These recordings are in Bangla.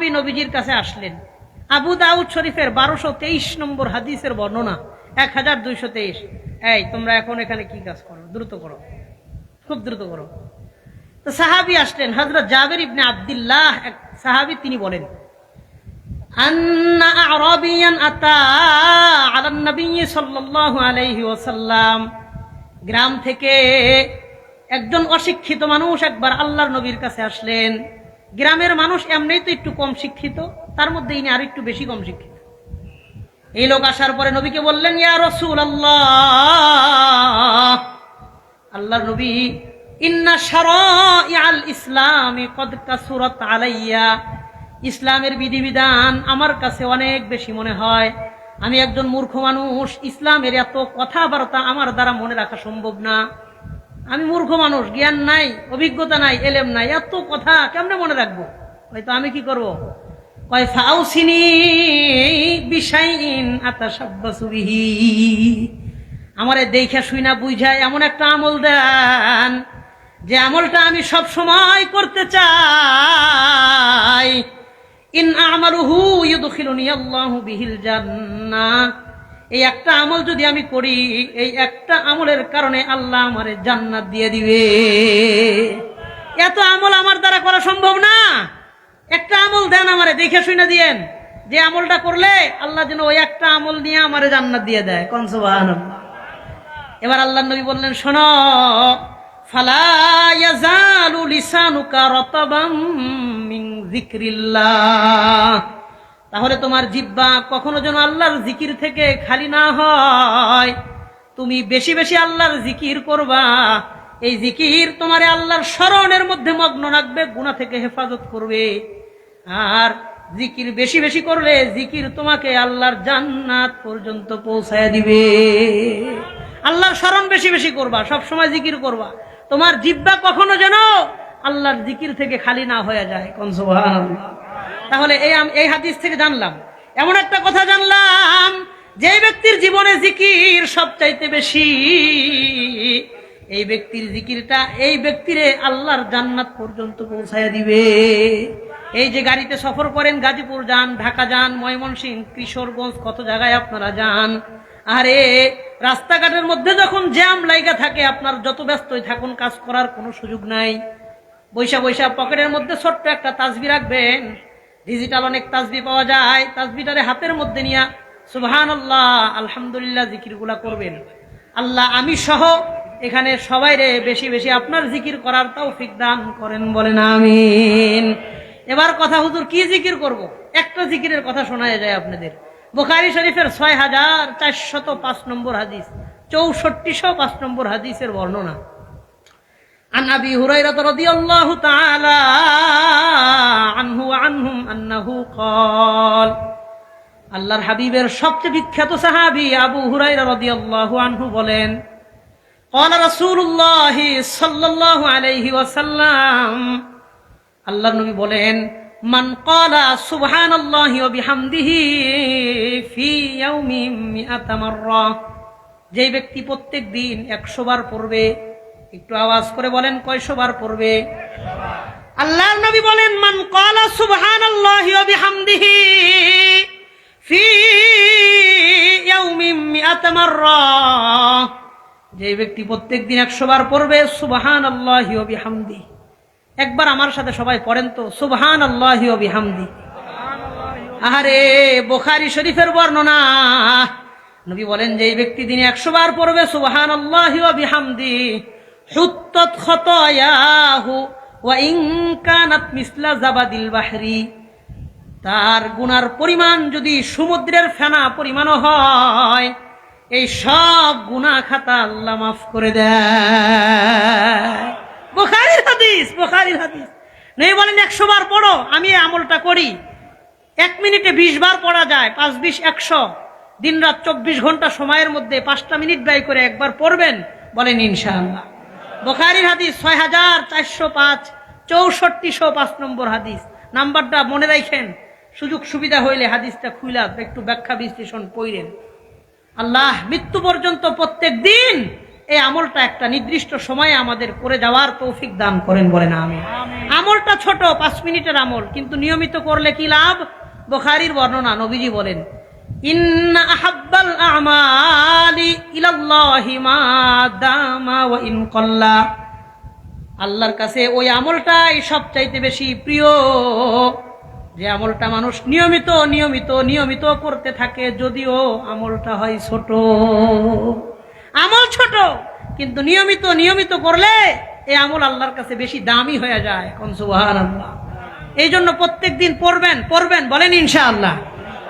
সাহাবি নবীজির কাছে আসলেন। আবু দাউদ শরীফের বারোশো তেইশ নম্বর হাদিসের বর্ণনা, এক হাজার দুইশো তেইশ। এই, তোমরা এখন এখানে কি কাজ করো? দ্রুত করো। খুব দ্রুত করো। তো সাহাবি আসলেন হজরত জাবের ইবনে আবদুল্লাহ, এক সাহাবি তিনি বলেন গ্রাম থেকে একজন অশিক্ষিত মানুষ একবার আল্লাহর নবীর কাছে আসলেন। গ্রামের মানুষ এমনিই তো একটু কম শিক্ষিত, তার মধ্যে ইনি আর একটু বেশি কম শিক্ষিত। এই লোক আসার পরে নবীকে বললেন, ইয়া রসুল আল্লাহ আল্লাহর নবী, ইন্না ইসলামি আলাইয়া, ইসলামের বিধিবিধান আমার কাছে অনেক বেশি মনে হয়। আমি একজন মূর্খ মানুষ, ইসলামের এত কথাবার্তা আমার দ্বারা মনে রাখা সম্ভব না। আমি মূর্খ মানুষ, জ্ঞান নাই, অভিজ্ঞতা নাই, এলেম নাই, এত কথা কেমনে মনে রাখব? হয়তো আমি কি করব? কয়, ফাউসিনি বিশাইন আতাসাব্বাসু বিহি। আমারে দেখে শুই না বুঝায় এমন একটা আমল দেন, যে আমলটা আমি সব সময় করতে চাই। ইন আমালুহু ইউদখিলুনি আল্লাহু বিহিল জান্নাহ। এই একটা আমল যদি আমি করি, এই একটা আমলের কারণে আল্লাহ আমারে জান্নাত দিয়ে দিবে। এত আমল আমার দ্বারা করা সম্ভব না। একটা আমল দেন আমারে, দেখে শুনে দিয়েন। যে আমলটা করলে আল্লাহ যেন ওই একটা আমল নিয়ে আমারে জান্নাত দিয়ে দেয়। কোন সুবহানাল্লাহ। এবার আল্লাহ নবী বললেন, শোনো, ফালা তাহলে তোমার জিব্বা কখনো যেন আল্লাহর জিকির থেকে খালি না হয়। তুমি বেশি বেশি আল্লাহর জিকির করবা। এই জিকির তোমার আল্লাহর স্মরণের মধ্যে মগ্ন রাখবে গুণা থেকে হেফাজত করবে। আর জিকির বেশি বেশি করলে জিকির তোমাকে আল্লাহর জান্নাত পর্যন্ত পৌঁছায় দিবে। আল্লাহর স্মরণ বেশি বেশি করবা সব সময় জিকির করবা। তোমার জিব্বা কখনো যেন আল্লাহর জিকির থেকে খালি না হয়ে যায়। কোন সুবহানাল্লাহ। তাহলে এই এই হাদিস থেকে জানলাম। এমন একটা কথা জানলাম যে ব্যক্তির জীবনে জিকির সবচাইতে বেশি, এই ব্যক্তির জিকিরটা এই ব্যক্তিরে আল্লাহর জান্নাত পর্যন্ত পৌঁছায় দিবে। এই যে গাড়িতে সফর করেন, গাজীপুর যান, ঢাকা যান ময়মনসিংহ কিশোরগঞ্জ, কত জায়গায় আপনারা যান। আরে, রাস্তাঘাটের মধ্যে যখন জ্যাম লাইগা থাকে, আপনার যত ব্যস্তই থাকুন, কাজ করার কোনো সুযোগ নাই। বৈশা বৈশা পকেটের মধ্যে ছোট্ট একটা তাসবি রাখবেন। ডিজিটাল অনেক তাসবি পাওয়া যায়। তাসবিটারে হাতের মধ্যে নিয়ে সুবহান আল্লাহ আলহামদুলিল্লাহ জিকিরগুলা করবেন। আল্লাহ আমি সহ এখানে সবাই রে বেশি বেশি আপনার জিকির করার তৌফিক দান করেন বলেন, আমিন। এবার কথা হুজুর, কি জিকির করব? একটা জিকিরের কথা শোনা যায় আপনাদের। বুখারি শরীফের ছয় হাজার চারশত পাঁচ নম্বর হাদিস চৌষট্টিশো পাঁচ নম্বর হাদিসের বর্ণনা। عن ابي هريره رضي الله تعالى عنه وعنهم انه قال আল্লাহর হাবিবের সবচেয়ে বিখ্যাত সাহাবী আবু হুরাইরা রাদিয়াল্লাহু আনহু বলেন قال رسول الله صلى الله عليه وسلم আল্লাহর নবী বলেন মান ক্বালা সুবহানাল্লাহি ওয়া বিহামদিহি ফি ইয়াউমিন মিআতা মাররা যে ব্যক্তি প্রত্যেক দিন একশো বার পড়বে একটু আওয়াজ করে বলেন কয়শো বার পড়বে আল্লাহর নবী বলেন, মান ক্বালা সুবহানাল্লাহি ওয়া বিহামদিহি ফি ইয়াউমিন মিআতা যে ব্যক্তি প্রত্যেক দিন একশো বার পড়বে, সুবহানাল্লাহি ওয়া বিহামদিহি একবার আমার সাথে সবাই পড়েন তো সুবহান আল্লাহ বিহামদি। আহারে, বোখারি শরীফের বর্ণনা। নবী বলেন, যে ব্যক্তি দিনে একশো বার পড়বে সুবহান আল্লাহ বিহামদি। তার গুনার পরিমাণ যদি সমুদ্রের ফেনা পরিমাণও হয়, এই সব গুনাহ খাতা আল্লাহ মাফ করে দেয়। নেই বলেন একশো বার পড়ো, আমি আমলটা করি। এক মিনিটে বিশ বার পড়া যায়, পাঁচ, বিশ, একশো। দিন রাত চব্বিশ ঘণ্টা সময়ের মধ্যে পাঁচটা মিনিট ব্যয় করে একবার পড়বেন, বলেন ইনশাআল্লাহ। বোখারির হাদিস ছয় হাজার চারশো পাঁচ চৌষট্টিশো পাঁচ নম্বর হাদিস। নাম্বারটা মনে রাখেন সুযোগ সুবিধা হইলে হাদিসটা খুইলা একটু ব্যাখ্যা বিশ্লেষণ পড়েন আল্লাহ মৃত্যু পর্যন্ত প্রত্যেক দিন এই আমলটা একটা নির্দিষ্ট সময়ে আমাদের করে যাওয়ার তৌফিক দান করেন বলেন আমি আমলটা ছোট পাঁচ মিনিটের আমল কিন্তু নিয়মিত করলে কি লাভ? বোখারির বর্ণনা নবীজি বলেন আল্লাহর কাছে ওই আমলটাই সবচাইতে বেশি প্রিয়। যে আমলটা মানুষ নিয়মিত নিয়মিত নিয়মিত করতে থাকে, যদিও আমলটা হয় ছোট। আমল ছোট, কিন্তু নিয়মিত নিয়মিত করলে এই আমল আল্লাহর কাছে বেশি দামি হয়ে যায়। কোন সুবহান আল্লাহ এই জন্য প্রত্যেক দিন পড়বেন পড়বেন, বলেন ইনশাআল্লাহ।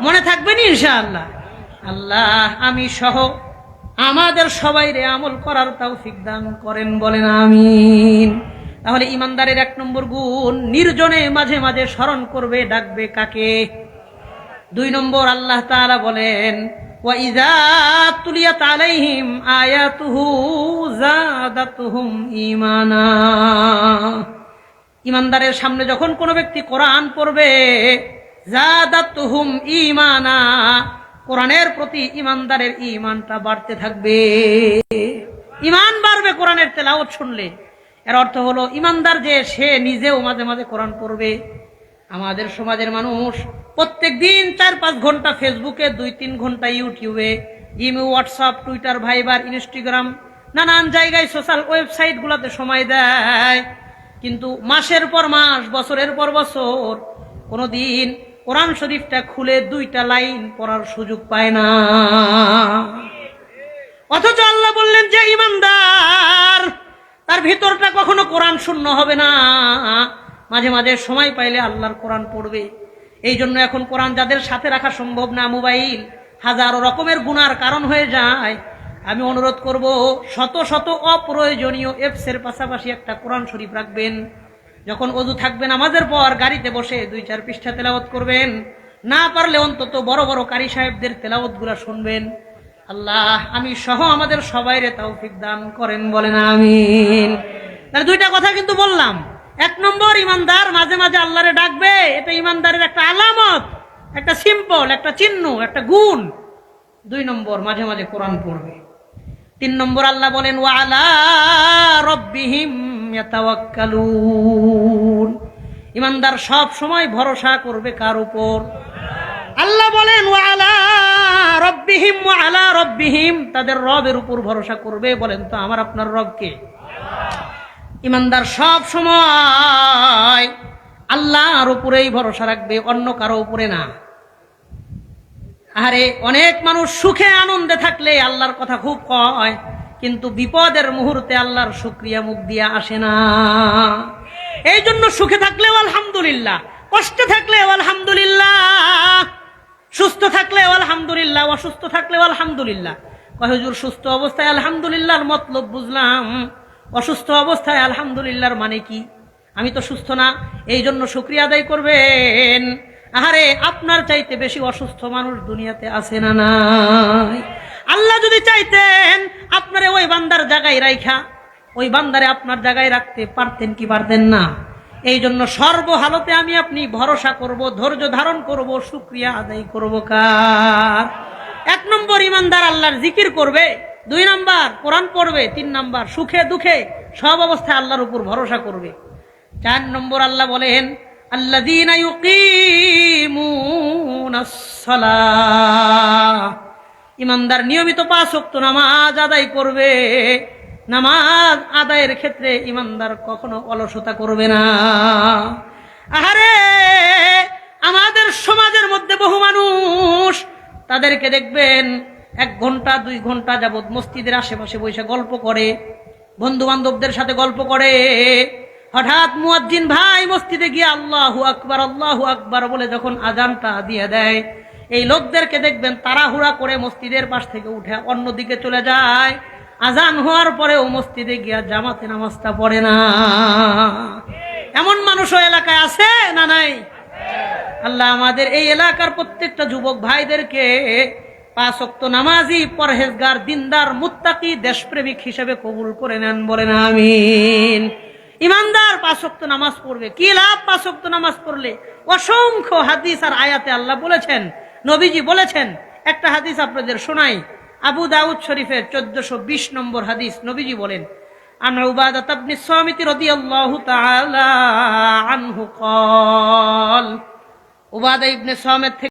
মনে থাকবেন ইনশাআল্লাহ আল্লাহ আমি সহ আমাদের সবাই রে আমল করার তৌফিক দান করেন বলেন আমিন তাহলে ইমানদারের এক নম্বর গুণ নির্জনে মাঝে মাঝে স্মরণ করবে ডাকবে কাকে দুই নম্বর আল্লাহ তাআলা বলেন وَإِذَا تُلِيَتْ عَلَيْهِمْ آيَاتُهُ زَادَتْهُمْ إِيمَانًا ইমানদারের সামনে যখন কোনো ব্যক্তি কোরআন পড়বে জাদাতুহুম ঈমানা। কোরআনের প্রতি ইমানদারের ঈমানটা বাড়তে থাকবে। ইমান বাড়বে কোরআনের তেলাওয়াত শুনলে। এর অর্থ হলো ইমানদার যে, সে নিজেও মাঝে মাঝে কোরআন পড়বে। আমাদের সমাজের মানুষ প্রত্যেক দিন চার পাঁচ ঘণ্টা ফেসবুকে, দুই তিন ঘণ্টা ইউটিউবে, ইমে, হোয়াটসঅ্যাপ, টুইটার, ভাইবার, ইনস্টাগ্রাম, নানান জায়গায় সোশ্যাল ওয়েবসাইট গুলাতে সময় দেয়। কিন্তু মাসের পর মাস, বছরের পর বছর কোনোদিন কোরআন শরীফটা খুলে দুইটা লাইন পড়ার সুযোগ পায় না। অথচ আল্লাহ বললেন যে, ইমানদার, তার ভিতরটা কখনো কোরআন শূন্য হবে না। মাঝে মাঝে সময় পাইলে আল্লাহর কোরআন পড়বে। এই জন্য এখন কোরআন যাদের সাথে রাখা সম্ভব না, মোবাইল, হাজারো রকমের গুনার কারণ হয়ে যায়। আমি অনুরোধ করব, শত শত অপ্রয়োজনীয় এপসের পাশাপাশি একটা কোরআন শরীফ রাখবেন। যখন অজু থাকবেন আমাদের পর গাড়িতে বসে দুই চার পৃষ্ঠা তেলাওয়াত করবেন, না পারলে অন্তত বড় বড় কারি সাহেবদের তেলাওয়াতগুলা শুনবেন। আল্লাহ, আমি সহ আমাদের সবাইরে তৌফিক দান করেন বলেন, আমিন। তাহলে দুইটা কথা কিন্তু বললাম। এক নম্বর, ইমানদার মাঝে মাঝে আল্লাহরে ডাকবে, এটা ইমানদারের একটা আলামত, একটা সিম্পল, একটা চিহ্ন, একটা গুণ। দুই নম্বর, মাঝে মাঝে কোরআন পড়বে। তিন নম্বর, আল্লাহ বলেন ওয়ালা রব্বিহিম ইমানদার সব সময় ভরসা করবে কার উপর? আল্লাহ বলেন রব্বিহিম ওয়ালা রব্বিহিম। তাদের রবের উপর ভরসা করবে, বলেন তো, আমার আপনার রবকে ইমানদার সব সময় আল্লাহর উপরেই ভরসা রাখবে, অন্য কারও উপরে না। আরে, অনেক মানুষ সুখে, আনন্দে থাকলে আল্লাহর কথা খুব কয়। কিন্তু বিপদের মুহূর্তে আল্লাহর শুক্রিয়া মুখ দিয়া আসে না। এই জন্য সুখে থাকলেও আলহামদুলিল্লাহ, কষ্টে থাকলেও আলহামদুলিল্লাহ, সুস্থ থাকলেও আলহামদুলিল্লাহ, অসুস্থ থাকলেও আলহামদুলিল্লাহ। কয়, হুজুর, সুস্থ অবস্থায় আলহামদুলিল্লাহর মতলব বুঝলাম। অসুস্থ অবস্থায় আলহামদুলিল্লাহর মানে কি? আমি তো সুস্থ না এই জন্য শুক্রিয়া আদায় করবেন। আহারে, আপনার চাইতে বেশি অসুস্থ মানুষ দুনিয়াতে আছে না নাই? আল্লাহ যদি চাইতেন, আপনারে ওই বান্দার জায়গায় রাইখা। ওই বান্দারে আপনার জায়গায় রাখতে পারতেন কি পারতেন না? এই জন্য সর্বহালতে আমি আপনি ভরসা করব, ধৈর্য ধারণ করব, শুক্রিয়া আদায় করব কার? এক নম্বর ইমানদার আল্লাহর জিকির করবে, দুই নাম্বার কোরআন পড়বে, তিন নাম্বার সুখে দুঃখে সব অবস্থায় আল্লাহর উপর ভরসা করবে। চার নম্বর আল্লাহ বলেন, আল্লাযীনা ইমানদার নিয়মিত পাঁচ ওয়াক্ত নামাজ আদায় করবে। নামাজ আদায়ের ক্ষেত্রে ইমানদার কখনো অলসতা করবে না। আহারে, আমাদের সমাজের মধ্যে বহু মানুষ তাদেরকে দেখবেন, এক ঘণ্টা, দুই ঘণ্টা যাবৎ মসজিদের আশেপাশে বসে গল্প করে বন্ধু বান্ধবদের সাথে গল্প করে। হঠাৎ মুয়াজ্জিন ভাই মসজিদে গিয়ে আল্লাহু আকবার আল্লাহু আকবার বলে যখন আজানটা দিয়ে দেয় এই লোকদেরকে দেখবেন তাড়াহুড়া করে মসজিদের পাশ থেকে উঠে অন্যদিকে চলে যায়। আজান হওয়ার পরেও মসজিদে গিয়া জামাতে নামাজটা পড়ে না। এমন মানুষও এলাকায় আছে না নাই? আল্লাহ আমাদের এই এলাকার প্রত্যেকটা যুবক ভাইদেরকে পাঁচ অক্ত নামাজি, পরহেজগার, দিনদার, মুত্তাকি, দেশপ্রেমিক হিসেবে কবুল করে নেন বলেন আমিন। ইমানদার পাঁচ অক্ত নামাজ পড়বে। কি লাভ পাঁচ অক্ত নামাজ পড়লে? অসংখ্য হাদিস আর আয়াতে আল্লাহ বলেছেন নবীজি বলেছেন একটা হাদিস আপনাদের শোনাই আবু দাউদ শরীফের চোদ্দশো বিশ নম্বর হাদিস নবীজি বলেন عن عبادة بن الصامت رضي الله تعالى عنه قال উবাদা ইবনে সামেদ থেকে